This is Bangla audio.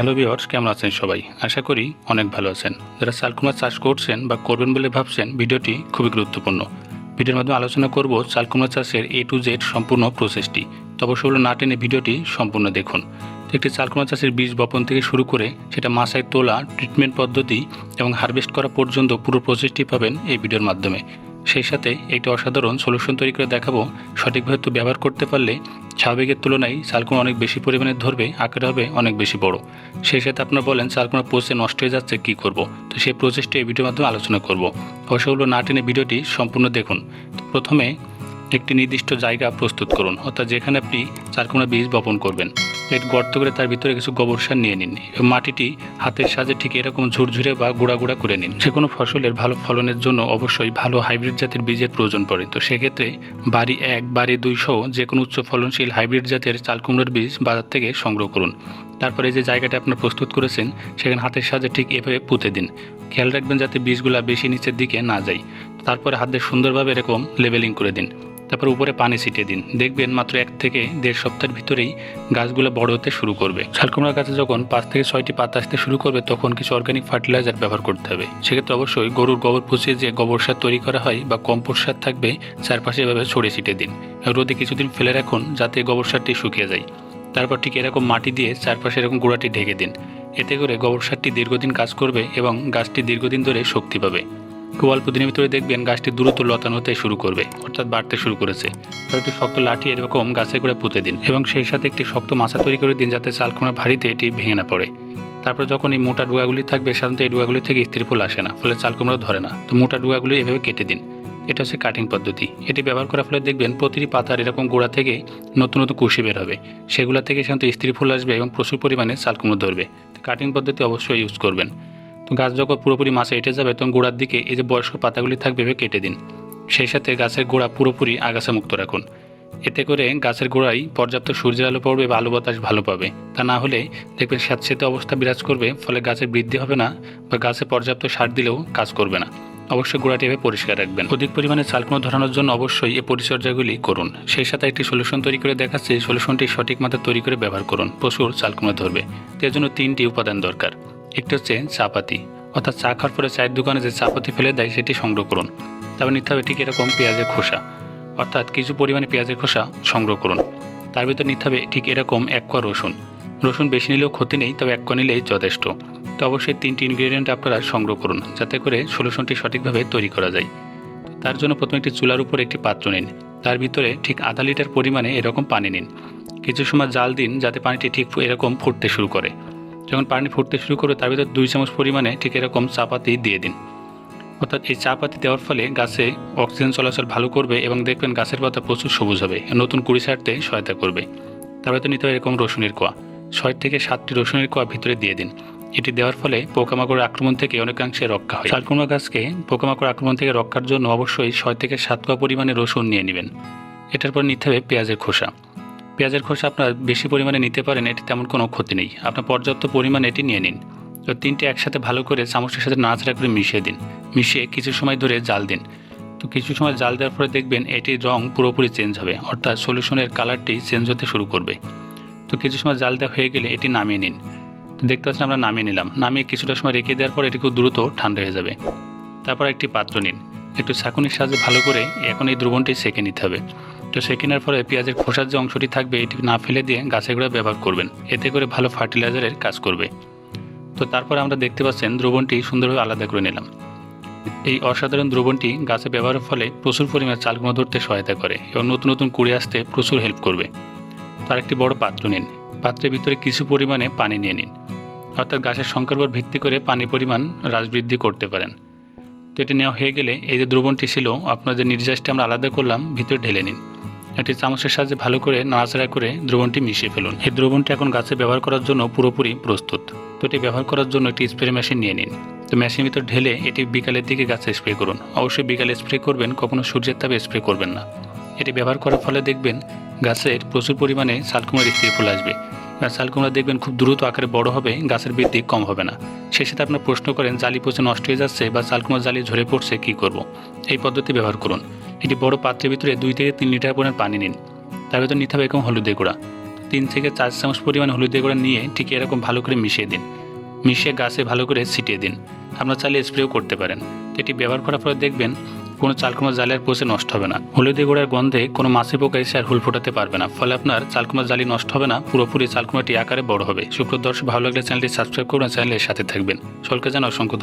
হ্যালো ভিওর্স কেমন আছেন সবাই? আশা করি অনেক ভালো আছেন। যারা চালকুমড়া চাষ করছেন বা করবেন বলে ভাবছেন, ভিডিওটি খুবই গুরুত্বপূর্ণ। ভিডিওর মাধ্যমে আলোচনা করব চালকুমড়া চাষের এ টু জেড সম্পূর্ণ প্রসেসটি তবে সেগুলো না টেনে ভিডিওটি সম্পূর্ণ দেখুন। একটি চালকুমড়া চাষের বীজ বপন থেকে শুরু করে সেটা মাসায় তোলা ট্রিটমেন্ট পদ্ধতি এবং হারভেস্ট করা পর্যন্ত পুরো প্রসেসটি পাবেন এই ভিডিওর মাধ্যমে। সেই সাথে একটি অসাধারণ সলিউশন তৈরি করে দেখাবো। সঠিকভাবে তো ব্যবহার করতে পারলে স্বাভাবিকের তুলনায় চালকুমড়া অনেক বেশি পরিমাণে ধরবে, আকারে হবে অনেক বেশি বড়। সেই সাথে আপনারা বলেন চালকুমড়া পচে নষ্ট হয়ে যাচ্ছে, কী করব? তো সেই প্রসেসটি এই ভিডিওর মাধ্যমে আলোচনা করব। অবশ্যগুলো না টেনে ভিডিওটি সম্পূর্ণ দেখুন। প্রথমে একটি নির্দিষ্ট জায়গা প্রস্তুত করুন, অর্থাৎ যেখানে আপনি চারকুমড়া বীজ বপন করবেন। একটু গর্ত করে তার ভিতরে কিছু গোবর সার নিয়ে নিন। মাটিটি হাতের সাহায্যে ঠিক এরকম ঝুরঝুরে বা গুঁড়া গুঁড়া করে নিন। যে কোনো ফসলের ভালো ফলনের জন্য অবশ্যই ভালো হাইব্রিড জাতের বীজের প্রয়োজন পড়ে। তো সেক্ষেত্রে বাড়ি এক, বাড়ি দুই সহ যে কোনো উচ্চ ফলনশীল হাইব্রিড জাতের চাল কুমড়োর বীজ বাজার থেকে সংগ্রহ করুন। তারপরে যে জায়গাটা আপনার প্রস্তুত করেছেন, সেখানে হাতের সাহায্যে ঠিক এভাবে পুঁতে দিন। খেয়াল রাখবেন যাতে বীজগুলা বেশি নিচের দিকে না যায়। তারপরে হাত সুন্দরভাবে এরকম লেবেলিং করে দিন। তারপর উপরে পানি ছিটিয়ে দিন। দেখবেন মাত্র এক থেকে দেড় সপ্তাহের ভিতরেই গাছগুলো বড় হতে শুরু করবে। শালকুমড়া গাছে যখন পাঁচ থেকে ছয়টি পাতা আসতে শুরু করবে, তখন কিছু অর্গানিক ফার্টিলাইজার ব্যবহার করতে হবে। সেক্ষেত্রে অবশ্যই গরুর গোবর পচিয়ে যে গোবর সার তৈরি করা হয় বা কম্পোস্ট সার থাকবে, চারপাশে এভাবে ছড়িয়ে ছিটে দিন। রোদে কিছুদিন ফেলে রাখুন যাতে গোবর সারটি শুকিয়ে যায়। তারপর ঠিক এরকম মাটি দিয়ে চারপাশে এরকম গোড়াটি ঢেকে দিন। এতে করে গোবর সারটি দীর্ঘদিন কাজ করবে এবং গাছটি দীর্ঘদিন ধরে শক্তি পাবে। খুব অল্প দিনের ভিতরে দেখবেন গাছটি দ্রুত লতানো হতে শুরু করবে, অর্থাৎ বাড়তে শুরু করেছে। একটি শক্ত লাঠি এরকম গাছে করে পুঁতে দিন এবং সেই সাথে একটি শক্ত মাছা তৈরি করে দিন যাতে চালকোনা ভারীতে এটি ভেঙে না পড়ে। তারপর যখন এই মোটা ডুয়াগুলি থাকবে, সাধারণত এই ডুয়াগুলি থেকে স্ত্রী ফুল আসে না, ফলে চাল কুমড়ো ধরে না। তো মোটা ডুয়াগুলি এভাবে কেটে দিন। এটা হচ্ছে কাটিং পদ্ধতি। এটি ব্যবহার করার ফলে দেখবেন প্রতিটি পাতার এরকম গোড়া থেকে নতুন নতুন কুশি বের হবে। সেগুলো থেকে সাধারণত স্ত্রী ফুল আসবে এবং প্রচুর পরিমাণে চাল কুমড়ো ধরবে কাটিং পদ্ধতি অবশ্যই ইউজ করবেন। গাছ যখন পুরোপুরি মাছে এঁটে যাবে, তখন গোড়ার দিকে এই যে বয়স্ক পাতাগুলি থাকবে কেটে দিন। সেই সাথে গাছের গোড়া পুরোপুরি আগাছা মুক্ত রাখুন। এতে করে গাছের গোড়ায় পর্যাপ্ত সূর্যের আলো পড়বে বা আলো বাতাস ভালো পাবে। তা না হলে দেখবেন স্যাঁতস্যাঁতে অবস্থা বিরাজ করবে, ফলে গাছের বৃদ্ধি হবে না বা গাছে পর্যাপ্ত সার দিলেও কাজ করবে না। অবশ্যই গোড়াটি এভাবে পরিষ্কার রাখবেন। অধিক পরিমাণে চালকুনো ধরানোর জন্য অবশ্যই এই পরিচর্যাগুলি করুন। সেই সাথে একটি সলিউশন তৈরি করে দেখাচ্ছে। সলিউশনটি সঠিক মাত্রা তৈরি করে ব্যবহার করুন। প্রচুর চালকুনো ধরবে। এর জন্য তিনটি উপাদান দরকার। একটি হচ্ছে চাপাতি। অর্থাৎ চা খাওয়ার পরে চায়ের দোকানে যে চাপাতি ফেলে দেয়, সেটি সংগ্রহ করুন। তারপর নিতে হবে ঠিক এরকম পেঁয়াজের খোসা। অর্থাৎ কিছু পরিমাণে পেঁয়াজের খোসা সংগ্রহ করুন। তার ভিতর নিতে হবে ঠিক এরকম এক কোয়া রসুন। রসুন বেশি নিলেও ক্ষতি নেই, তবে এক কোয়া নিলেই যথেষ্ট। তো অবশ্যই তিনটি ইনগ্রিডিয়েন্ট আপনারা সংগ্রহ করুন, যাতে করে সলিউশনটি সঠিকভাবে তৈরি করা যায়। তার জন্য প্রথমে একটি চুলার উপর একটি পাত্র নিন। তার ভিতরে ঠিক আধা লিটার পরিমাণে এরকম পানি নিন। কিছু সময় জাল দিন, যাতে পানিটি ঠিক এরকম ফুটতে শুরু করে। যখন পানি ফুটতে শুরু করবে, তার ভিতরে দুই চামচ পরিমাণে ঠিক এরকম চাপাতি দিয়ে দিন। অর্থাৎ এই চা পাতি দেওয়ার ফলে গাছে অক্সিজেন চলাচল ভালো করবে এবং দেখবেন গাছের পাতা প্রচুর সবুজ হবে। নতুন কুড়ি ছাড়তে সহায়তা করবে। তারপরে তো নিতে হবে এরকম রসুনের কোয়া। ছয় থেকে সাতটি রসুনের কোয়া ভিতরে দিয়ে দিন। এটি দেওয়ার ফলে পোকামাকড়ের আক্রমণ থেকে অনেকাংশে রক্ষা হয়। শালকুমড়া গাছকে পোকামাকড় আক্রমণ থেকে রক্ষার জন্য অবশ্যই ছয় থেকে সাত কোয়া পরিমাণে রসুন নিয়ে নেবেন। এটার পর নিতে হবে পেঁয়াজের খোসা। পেঁয়াজের খোসা আপনার বেশি পরিমাণে নিতে পারেন এটি তেমন কোনো ক্ষতি নেই। আপনার পর্যাপ্ত পরিমাণে এটি নিয়ে নিন। তো তিনটে একসাথে ভালো করে চামচের সাথে নাচড়া করে মিশিয়ে দিন। মিশিয়ে কিছু সময় ধরে জাল দিন। তো কিছু সময় জাল দেওয়ার পরে দেখবেন এটির রং পুরোপুরি চেঞ্জ হবে, অর্থাৎ সলিউশনের কালারটি চেঞ্জ হতে শুরু করবে। তো কিছু সময় জাল দেওয়া হয়ে গেলে এটি নামিয়ে নিন। তো দেখতে পাচ্ছেন আমরা নামিয়ে নিলাম। নামিয়ে কিছুটা সময় রেখে দেওয়ার পর এটি খুব দ্রুত ঠান্ডা হয়ে যাবে। তারপর একটি পাত্র নিন। একটু ছাঁকুনির সাহায্যে ভালো করে এখন এই দ্রবণটি সেঁকে নিতে হবে। তো সেকেন্ডের পরে পেঁয়াজের খোসার যে অংশটি থাকবে, এটি না ফেলে দিয়ে গাছের গোড়া ব্যবহার করবেন। এতে করে ভালো ফার্টিলাইজারের কাজ করবে। তো তারপরে আমরা দেখতে পাচ্ছেন দ্রবণটি সুন্দরভাবে আলাদা করে নিলাম। এই অসাধারণ দ্রবণটি গাছে ব্যবহারের ফলে প্রচুর পরিমাণে চালগুলো ধরতে সহায়তা করে এবং নতুন নতুন কুড়ে আসতে প্রচুর হেল্প করবে। তার একটি বড় পাত্র নিন। পাত্রের ভিতরে কিছু পরিমাণে পানি নিয়ে নিন। অর্থাৎ গাছের সংখ্যার উপর ভিত্তি করে পানি পরিমাণ হ্রাস বৃদ্ধি করতে পারেন। তো এটি নেওয়া হয়ে গেলে এই যে দ্রবণটি ছিল, আপনার যে নির্যাসটি আমরা আলাদা করলাম, ভিতরে ঢেলে নিন। একটি চামচের সাহায্যে ভালো করে নাড়াচাড়া করে দ্রবণটি মিশিয়ে ফেলুন। এই দ্রবণটি এখন গাছে ব্যবহার করার জন্য পুরোপুরি প্রস্তুত। তো এটি ব্যবহার করার জন্য একটি স্প্রে মেশিন নিয়ে নিন। তো মেশিনের ভিতর ঢেলে এটি বিকালের দিকে গাছে স্প্রে করুন। অবশ্যই বিকালে স্প্রে করবেন, কখনো সূর্যের তাপে স্প্রে করবেন না। এটি ব্যবহার করার ফলে দেখবেন গাছের প্রচুর পরিমাণে শালকুমার স্ত্রী ফুল আসবে। আর শালকুমড়া দেখবেন খুব দ্রুত আকারে বড় হবে, গাছের বৃদ্ধি কম হবে না। সেই সাথে আপনার প্রশ্ন করেন, জালি পচে নষ্ট হয়ে যাচ্ছে বা শালকুমার জালি ঝরে পড়ছে, কী করব? এই পদ্ধতি ব্যবহার করুন। এটি বড় পাত্রের ভিতরে দুই থেকে তিন লিটার পরিমাণ পানি নিন। তার ভিতরে নিতে হবে এরকম হলুদের গুঁড়া। তিন থেকে চার চামচ পরিমাণ হলুদের গুঁড়া নিয়ে ঠিক এরকম ভালো করে মিশিয়ে দিন। মিশিয়ে গাছে ভালো করে ছিটিয়ে দিন। আপনার চাইলে স্প্রেও করতে পারেন। এটি ব্যবহার করার পরে দেখবেন কোনো চালকুমার জালের পচে নষ্ট হবে না। হলুদি গুঁড়ার গন্ধে কোনো মাছি পোকা এসে আর হুল ফোটাতে পারবে না। ফলে আপনার চালকুমার জালি নষ্ট হবে না, পুরোপুরি চালকুমাটি আকারে বড় হবে। সুপ্র দর্শক, ভালো লাগলে চ্যানেলটি সাবস্ক্রাইব করুন, চ্যানেলের সাথে থাকবেন। সকলকে জানা অসংখ্য।